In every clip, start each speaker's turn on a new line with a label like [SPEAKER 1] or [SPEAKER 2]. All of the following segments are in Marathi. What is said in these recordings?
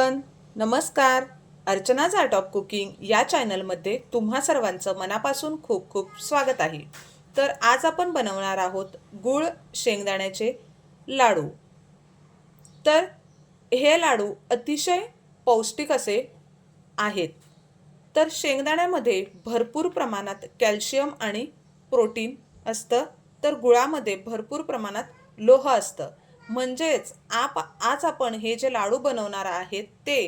[SPEAKER 1] नमस्कार. अर्चनाज आर्ट ऑफ कुकिंग या चॅनलमध्ये तुम्हा सर्वांचं मनापासून खूप खूप स्वागत आहे. तर आज आपण बनवणार आहोत गूळ शेंगदाण्याचे लाडू. तर हे लाडू अतिशय पौष्टिक असे आहेत. तर शेंगदाण्यामध्ये भरपूर प्रमाणात कॅल्शियम आणि प्रोटीन असतं. तर गुळामध्ये भरपूर प्रमाणात लोह असतं. म्हणजेच आप आज आपण हे जे लाडू बनवणार आहेत ते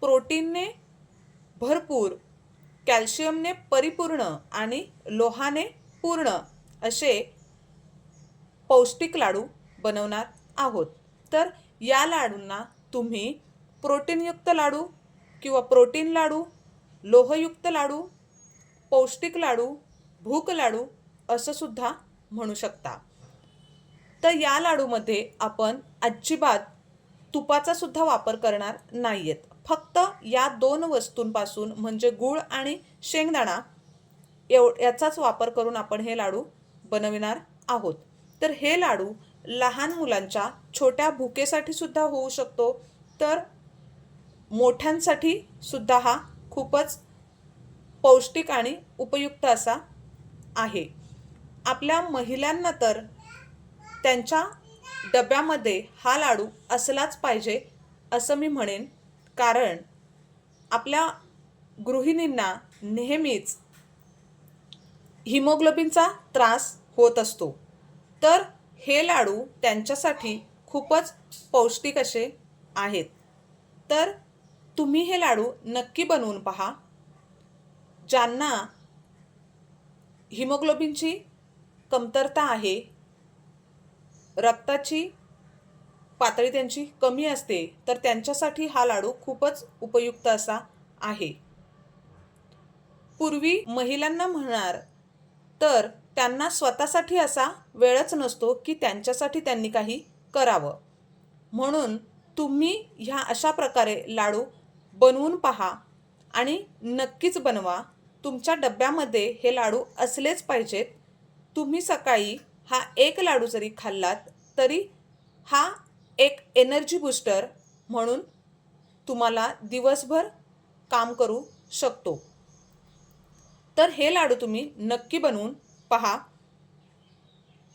[SPEAKER 1] प्रोटीनने भरपूर कॅल्शियमने परिपूर्ण आणि लोहाने पूर्ण असे पौष्टिक लाडू बनवणार आहोत. तर या लाडूंना तुम्ही प्रोटीनयुक्त लाडू किंवा प्रोटीन लाडू लोहयुक्त लाडू पौष्टिक लाडू भूक लाडू असं सुद्धा म्हणू शकता. तर या लाडूमध्ये आपण अजिबात तुपाचा सुद्धा वापर करणार नाही आहेत फक्त या दोन वस्तूंपासून म्हणजे गूळ आणि शेंगदाणा एव याचाच वापर करून आपण हे लाडू बनविणार आहोत. तर हे लाडू लहान मुलांच्या छोट्या भुकेसाठी सुद्धा होऊ शकतो. तर मोठ्यांसाठी सुद्धा हा खूपच पौष्टिक आणि उपयुक्त असा आहे. आपल्या महिलांना तर त्यांच्या डब्यामध्ये हा लाडू असलाच पाहिजे असं मी म्हणेन. कारण आपल्या गृहिणींना नेहमीच हिमोग्लोबिनचा त्रास होत असतो. तर हे लाडू त्यांच्यासाठी खूपच पौष्टिक असे आहेत. तर तुम्ही हे लाडू नक्की बनवून पहा. ज्यांना हिमोग्लोबिनची कमतरता आहे रक्ताची पातळी त्यांची कमी असते तर त्यांच्यासाठी हा लाडू खूपच उपयुक्त असा आहे. पूर्वी महिलांना म्हणणार तर त्यांना स्वतःसाठी असा वेळच नसतो की त्यांच्यासाठी त्यांनी काही करावं. म्हणून तुम्ही ह्या अशा प्रकारे लाडू बनवून पहा आणि नक्कीच बनवा. तुमच्या डब्यामध्ये हे लाडू असलेच पाहिजेत. तुम्ही सकाळी हा एक लाडू जरी खाल्लात तरी हा एक एनर्जी बूस्टर म्हणून तुम्हाला दिवसभर काम करू शकतो. तर हे लाडू तुम्ही नक्की बनवून पहा.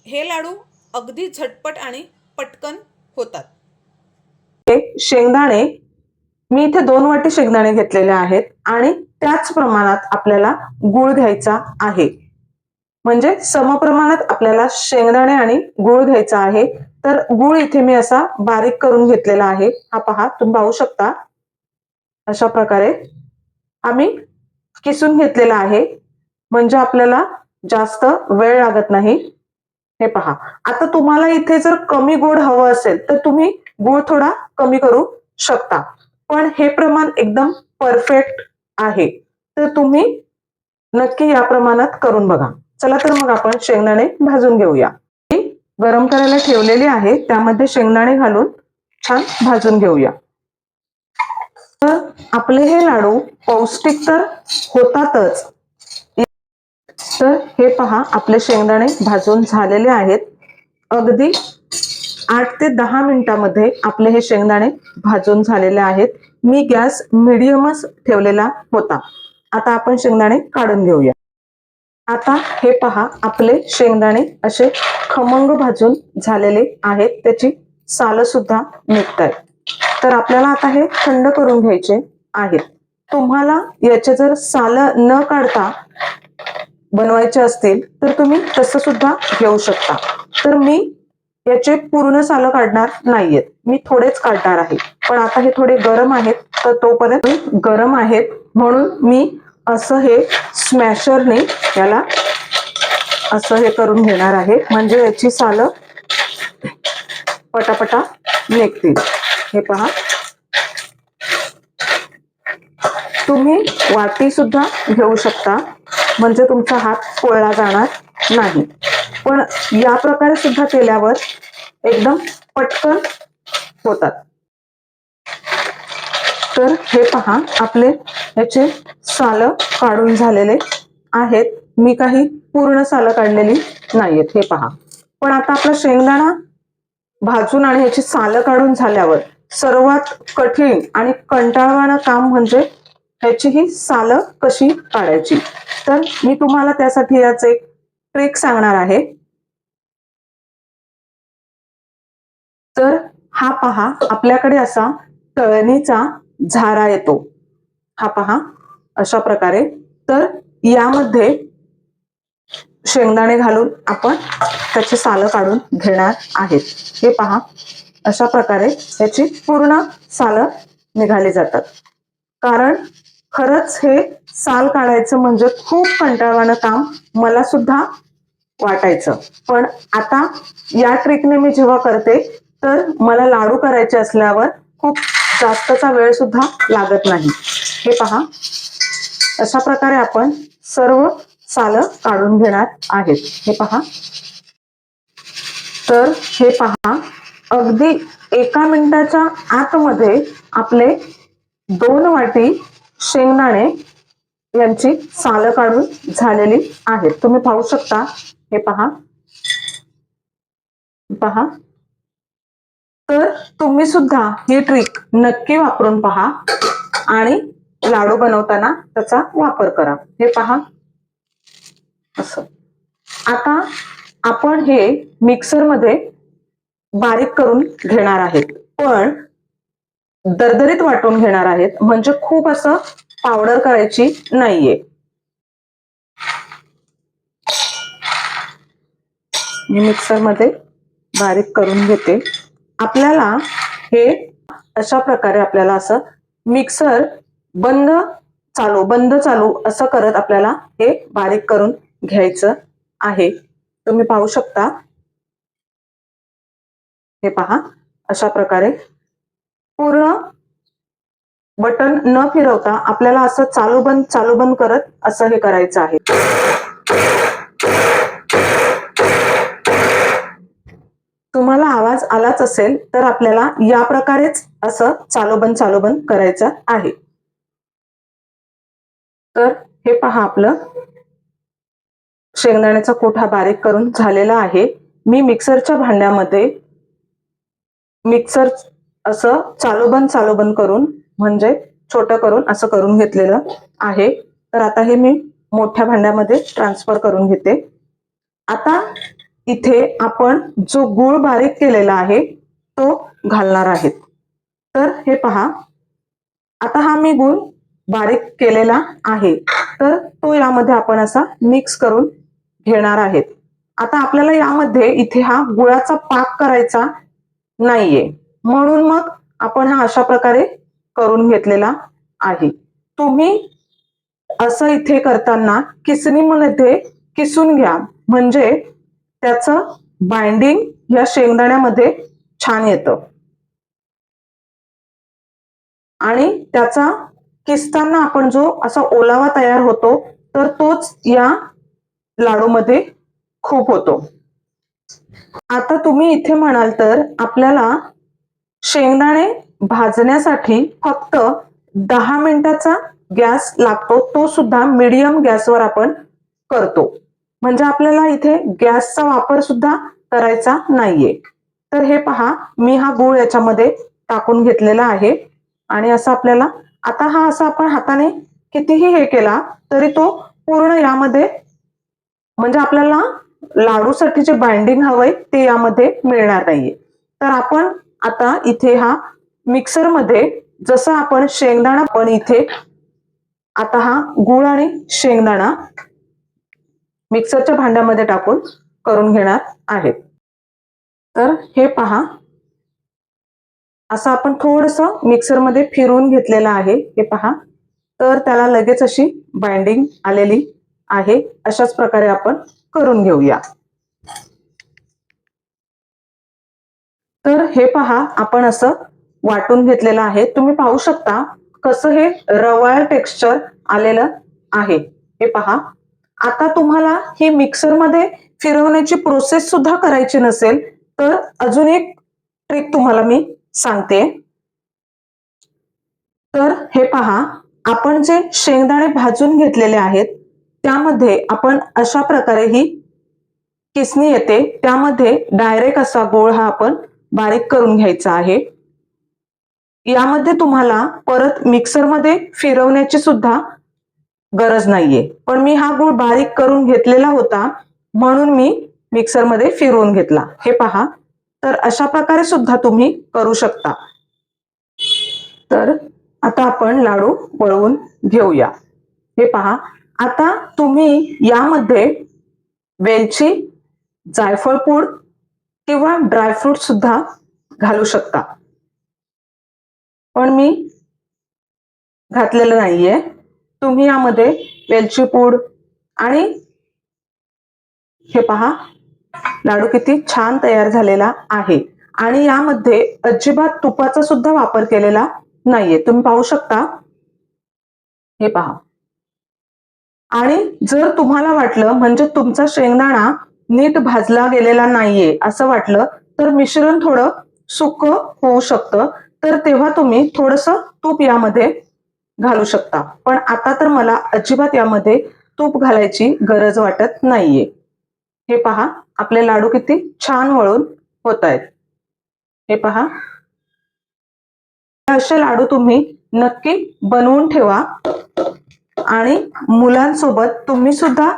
[SPEAKER 1] हे लाडू अगदी झटपट आणि पटकन होतात.
[SPEAKER 2] शेंगदाणे मी इथे दोन वाटे शेंगदाणे घेतलेले आहेत आणि त्याच प्रमाणात आपल्याला गुळ घ्यायचा आहे. म्हणजे समप्रमाणात आपल्याला शेंगदाणे आणि गुळ घ्यायचा आहे. तर गुळ इथे मी असा बारीक करून घेतलेला आहे. हा पहा तुम्ही पाहू शकता. अशा प्रकारे आम्ही किसून घेतलेला आहे. म्हणजे आपल्याला जास्त वेळ लागत नाही. हे पहा. आता तुम्हाला इथे जर कमी गोड हवं असेल तर तुम्ही गुळ थोडा कमी करू शकता. पण हे प्रमाण एकदम परफेक्ट आहे. तर तुम्ही नक्की या प्रमाणात करून बघा. चला तर मग आपण शेंगदाणे भाजून घेऊया. मी गरम करायला ठेवलेली आहे त्यामध्ये शेंगदाणे घालून छान भाजून घेऊया. तर आपले हे लाडू पौष्टिक तर होतातच. तर हे पहा आपले शेंगदाणे भाजून झालेले आहेत. अगदी आठ ते दहा मिनिटामध्ये आपले हे शेंगदाणे भाजून झालेले आहेत. मी गॅस मिडियमच ठेवलेला होता. आता आपण शेंगदाणे काढून घेऊया. आता हे पहा आपले शेंगदाणे असे खमंग भाजून झालेले आहेत. त्याची साल सुद्धा निघत आहेत तर आपल्याला आता हे थंड करून घ्यायचे आहेत. तुम्हाला याचे जर साल न काढता बनवायचे असतील तर तुम्ही तसं सुद्धा घेऊ शकता. तर मी याचे पूर्ण सालं काढणार नाहीयेत. मी थोडेच काढणार आहे. पण आता हे थोडे गरम आहेत तर तोपर्यंत गरम आहेत. म्हणून मी असं हे स्मॅशरने याला असं हे करून घेणार आहे. म्हणजे याची सालं पटापटा निघतील. हे पहा. तुम्ही वाटी सुद्धा घेऊ शकता. म्हणजे तुमचा हात पोळला जाणार नाही. पण या प्रकारे सुद्धा केल्यावर एकदम पटकन होतात. तर हे पहा आपले याचे साल काढून झालेले आहेत. मी काही पूर्ण साल काढलेली नाहीयेत हे पहा. पण आता आपला शेंगदाणा भाजून आणि ह्याची सालं काढून झाल्यावर सर्वात कठीण आणि कंटाळवाणं काम म्हणजे ह्याची ही सालं कशी काढायची? तर मी तुम्हाला त्यासाठी याच एक ट्रिक सांगणार आहे. तर हा पहा आपल्याकडे असा तळणीचा झारा येतो. हा पहा अशा प्रकारे. तर यामध्ये शेंगदाणे घालून आपण त्याची सालं काढून घेणार आहेत. हे पहा अशा प्रकारे याची पूर्ण सालं निघाली जातात. कारण खरंच हे साल काढायचं म्हणजे खूप कंटाळवाणं काम मला सुद्धा वाटायचं. पण आता या ट्रिकने मी जेव्हा करते तर मला लाडू करायचे असल्यावर खूप जास्तचा वेळ सुद्धा लागत नाही. हे पहा. अशा प्रकारे आपण सर्व सालं काढून घेणार आहेत. हे पहा. तर हे पहा. अगदी एका मिनिटाच्या आतमध्ये आपले दोन वाटी शेंगदाणे यांची सालं काढून झालेली आहेत. तुम्ही पाहू शकता. हे पहा. पहा. तर तुम्ही सुद्धा ही ट्रिक नक्की वापरून पहा आणि लाडू बनवताना त्याचा वापर करा. हे पहा. असं. आता आपण हे मिक्सरमध्ये बारीक करून घेणार आहेत. पण दरदरीत वाटून घेणार आहेत. म्हणजे खूप असं पावडर करायची नाहीये. मी मिक्सरमध्ये बारीक करून घेते. आपल्याला हे अशा प्रकारे आपल्याला असं मिक्सर बंद चालू बंद चालू असं करत आपल्याला हे बारीक करून घ्यायचं आहे. तुम्ही पाहू शकता. हे पहा अशा प्रकारे पूर्ण बटन न फिरवता आपल्याला असं चालू बंद चालू बंद करत असं हे करायचं आहे तुम्हाला आवाज आलाच असेल तर आपल्याला या प्रकारेच असं चालोबन चालोबन बंद करायचं आहे. तर हे पहा आपलं. शेंगदाण्याचा कोठा बारीक करून झालेला आहे. मी मिक्सरच्या भांड्यामध्ये मिक्सर असं चालोबन चालोबन बंद करून म्हणजे छोटं करून असं करून घेतलेलं आहे. तर आता हे मी मोठ्या भांड्यामध्ये ट्रान्सफर करून घेते. आता इथे आपण जो गुळ बारीक केलेला आहे तो घालणार आहेत. तर हे पहा. आता हा मी गुळ बारीक केलेला आहे. तर तो यामध्ये आपण असा मिक्स करून घेणार आहेत. आता आपल्याला यामध्ये इथे हा गुळाचा पाक करायचा नाहीये. म्हणून मग आपण हा अशा प्रकारे करून घेतलेला आहे. तुम्ही असं इथे करताना किसणीमध्ये किसून घ्या. म्हणजे त्याचं बाइंडिंग या शेंगदाण्यामध्ये छान येतं. आणि त्याचा किसताना आपण जो असा ओलावा तयार होतो तर तोच या लाडूमध्ये खूप होतो. आता तुम्ही इथे म्हणाल तर आपल्याला शेंगदाणे भाजण्यासाठी फक्त दहा मिनिटाचा गॅस लागतो तो सुद्धा मीडियम गॅसवर आपण करतो. म्हणजे आपल्याला इथे गॅसचा वापर सुद्धा करायचा नाहीये. तर हे पहा मी हा गुळ याच्यामध्ये टाकून घेतलेला आहे. आणि असं आपल्याला आता हा असा आपण हाताने कितीही हे केला तरी तो पूर्ण यामध्ये म्हणजे आपल्याला लाडूसाठी जे बाइंडिंग हवंय ते यामध्ये मिळणार नाहीये. तर आपण आता इथे हा मिक्सरमध्ये जसं आपण शेंगदाणा पण इथे आता हा गुळ आणि शेंगदाणा मिक्सरच्या भांड्यामध्ये टाकून करून घेणार आहेत. तर हे पहा. असं आपण थोडस मिक्सरमध्ये फिरवून घेतलेलं आहे हे पहा. तर त्याला लगेच अशी बाइंडिंग आलेली आहे. अशाच प्रकारे आपण करून घेऊया. तर हे पहा आपण असं वाटून घेतलेलं आहे. तुम्ही पाहू शकता कसं हे रवाळ टेक्स्चर आलेलं आहे. हे पहा. आता तुम्हाला हे मिक्सरमध्ये फिरवण्याची प्रोसेस सुद्धा करायची नसेल तर अजून एक ट्रिक तुम्हाला मी सांगते. तर हे पहा आपण जे शेंगदाणे भाजून घेतलेले आहेत त्यामध्ये आपण अशा प्रकारे ही किसणी येते त्यामध्ये डायरेक्ट असा गोळ हा आपण बारीक करून घ्यायचा आहे. यामध्ये तुम्हाला परत मिक्सरमध्ये फिरवण्याची सुद्धा गरज नाहीये. पण मी हा गुळ बारीक करून घेतलेला होता म्हणून मी मिक्सरमध्ये फिरवून घेतला. हे पहा. तर अशा प्रकारे सुद्धा तुम्ही करू शकता. तर आता आपण लाडू वळवून घेऊया. हे पहा. आता तुम्ही यामध्ये वेलची जायफळ पूड किंवा ड्रायफ्रूट सुद्धा घालू शकता. पण मी घातलेलं नाहीये. तुम्ही यामध्ये वेलची पूड आणि हे पहा लाडू किती छान तयार झालेला आहे. आणि यामध्ये अजिबात तुपाचा सुद्धा वापर केलेला नाहीये. तुम्ही पाहू शकता. हे पहा. आणि जर तुम्हाला वाटलं म्हणजे तुमचा शेंगदाणा नीट भाजला गेलेला नाहीये असं वाटलं तर मिश्रण थोडं सुक होऊ शकतं. तर तेव्हा तुम्ही थोडस तूप यामध्ये घालू शकता. पण आता तर मला अजिबात यामध्ये तूप घालायची गरज वाटत नाहीये. हे पहा आपले लाडू किती छान वळून होत आहेत हे पहा. असे लाडू तुम्ही नक्की बनवून ठेवा आणि मुलांसोबत तुम्ही सुद्धा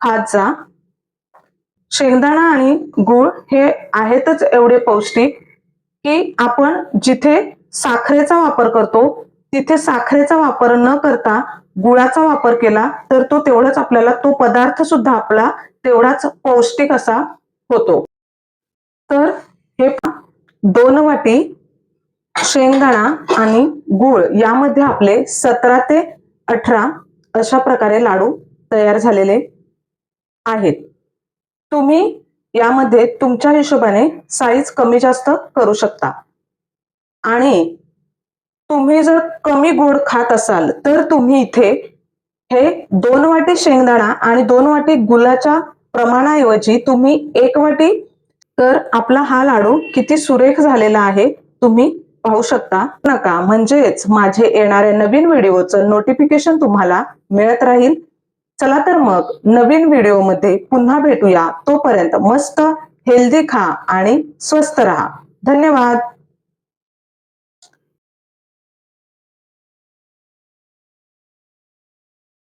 [SPEAKER 2] खात जा. शेंगदाणा आणि गूळ हे आहेतच एवढे पौष्टिक की आपण जिथे साखरेचा वापर करतो तिथे साखरेचा वापर न करता गुळाचा वापर केला तर तो तेवढाच आपल्याला तो पदार्थ सुद्धा आपला तेवढाच पौष्टिक असा होतो. तर हे दोन वाटी शेंगदाणा आणि गूळ यामध्ये आपले सतरा ते अठरा अशा प्रकारे लाडू तयार झालेले आहेत. तुम्ही यामध्ये तुमच्या हिशोबाने साईज कमी जास्त करू शकता. आणि तुम्ही जर कमी गोड खात असाल तर तुम्ही इथे हे दोन वाटी शेंगदाणा आणि दोन वाटी गुलाच्या प्रमाणाऐवजी तुम्ही एक वाटी तर आपला हा लाडू किती सुरेख झालेला आहे तुम्ही पाहू शकता. नका म्हणजेच माझे येणाऱ्या नवीन व्हिडिओचं नोटिफिकेशन तुम्हाला मिळत राहील. चला तर मग नवीन व्हिडिओमध्ये पुन्हा भेटूया. तोपर्यंत मस्त हेल्दी खा आणि स्वस्त राहा. धन्यवाद.